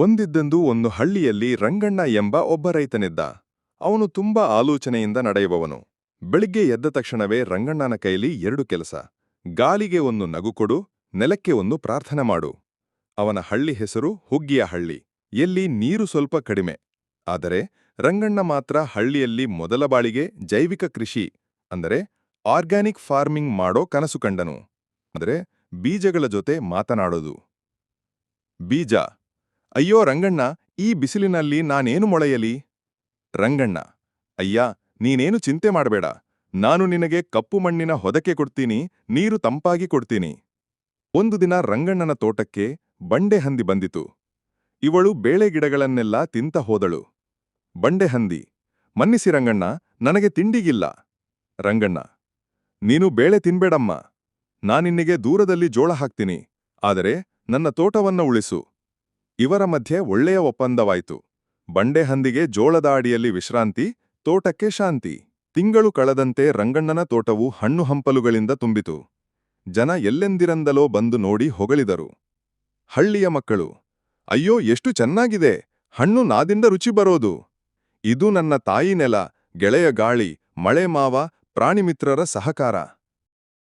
ಒಂದಿದ್ದಂದು ಒಂದು ಹಳ್ಳಿಯಲ್ಲಿ ರಂಗಣ್ಣ ಎಂಬ ಒಬ್ಬ ರೈತನಿದ್ದ. ಅವನು ತುಂಬಾ ಆಲೋಚನೆಯಿಂದ ನಡೆಯುವವನು. ಬೆಳಿಗ್ಗೆ ಎದ್ದ ತಕ್ಷಣವೇ ರಂಗಣ್ಣನ ಕೈಲಿ ಎರಡು ಕೆಲಸ. ಗಾಳಿಗೆ ಒಂದು ನಗು ಕೊಡು, ನೆಲಕ್ಕೆ ಒಂದು ಪ್ರಾರ್ಥನೆ ಮಾಡು. ಅವನ ಹಳ್ಳಿ ಹೆಸರು ಹುಗ್ಗಿಯ ಹಳ್ಳಿ. ಎಲ್ಲಿ ನೀರು ಸ್ವಲ್ಪ ಕಡಿಮೆ. ಆದರೆ ರಂಗಣ್ಣ ಮಾತ್ರ ಹಳ್ಳಿಯಲ್ಲಿ ಮೊದಲ ಬಾಳಿಗೆ ಜೈವಿಕ ಕೃಷಿ, ಅಂದರೆ ಆರ್ಗ್ಯಾನಿಕ್ ಫಾರ್ಮಿಂಗ್ ಮಾಡೋ ಕನಸು ಕಂಡನು. ಅಂದರೆ ಬೀಜಗಳ ಜೊತೆ ಮಾತನಾಡೋದು. ಬೀಜ ಅಯ್ಯೋ ರಂಗಣ್ಣ, ಈ ಬಿಸಿಲಿನಲ್ಲಿ ನಾನೇನು ಮೊಳೆಯಲಿ? ರಂಗಣ್ಣ, ಅಯ್ಯ, ನೀನೇನು ಚಿಂತೆ ಮಾಡಬೇಡ. ನಾನು ನಿನಗೆ ಕಪ್ಪು ಮಣ್ಣಿನ ಹೊದಕೆ ಕೊಡ್ತೀನಿ, ನೀರು ತಂಪಾಗಿ ಕೊಡ್ತೀನಿ. ಒಂದು ದಿನ ರಂಗಣ್ಣನ ತೋಟಕ್ಕೆ ಬಂಡೆ ಹಂದಿ ಬಂದಿತು. ಇವಳು ಬೇಳೆ ಗಿಡಗಳನ್ನೆಲ್ಲ ತಿಂತ ಹೋದಳು. ಬಂಡೆ ಹಂದಿ, ಮನ್ನಿಸಿ ರಂಗಣ್ಣ, ನನಗೆ ತಿಂಡಿಗಿಲ್ಲ. ರಂಗಣ್ಣ, ನೀನು ಬೇಳೆ ತಿನ್ಬೇಡಮ್ಮ. ನಾನಿನ್ನಿಗೆ ದೂರದಲ್ಲಿ ಜೋಳ ಹಾಕ್ತೀನಿ, ಆದರೆ ನನ್ನ ತೋಟವನ್ನ ಉಳಿಸು. ಇವರ ಮಧ್ಯೆ ಒಳ್ಳೆಯ ಒಪ್ಪಂದವಾಯಿತು. ಬಂಡೆಹಂದಿಗೆ ಜೋಳದ ಅಡಿಯಲ್ಲಿ ವಿಶ್ರಾಂತಿ, ತೋಟಕ್ಕೆ ಶಾಂತಿ. ತಿಂಗಳು ಕಳೆದಂತೆ ರಂಗಣ್ಣನ ತೋಟವು ಹಣ್ಣು ಹಂಪಲುಗಳಿಂದ ತುಂಬಿತು. ಜನ ಎಲ್ಲೆಂದಿರಂದಲೋ ಬಂದು ನೋಡಿ ಹೊಗಳಿದರು. ಹಳ್ಳಿಯ ಮಕ್ಕಳು, ಅಯ್ಯೋ, ಎಷ್ಟು ಚೆನ್ನಾಗಿದೆ! ಹಣ್ಣು ನಾದಿಂದ ರುಚಿ ಬರೋದು. ಇದು ನನ್ನ ತಾಯಿ ನೆಲ, ಗೆಳೆಯ ಗಾಳಿ, ಮಳೆ ಮಾವ ಪ್ರಾಣಿಮಿತ್ರರ ಸಹಕಾರ.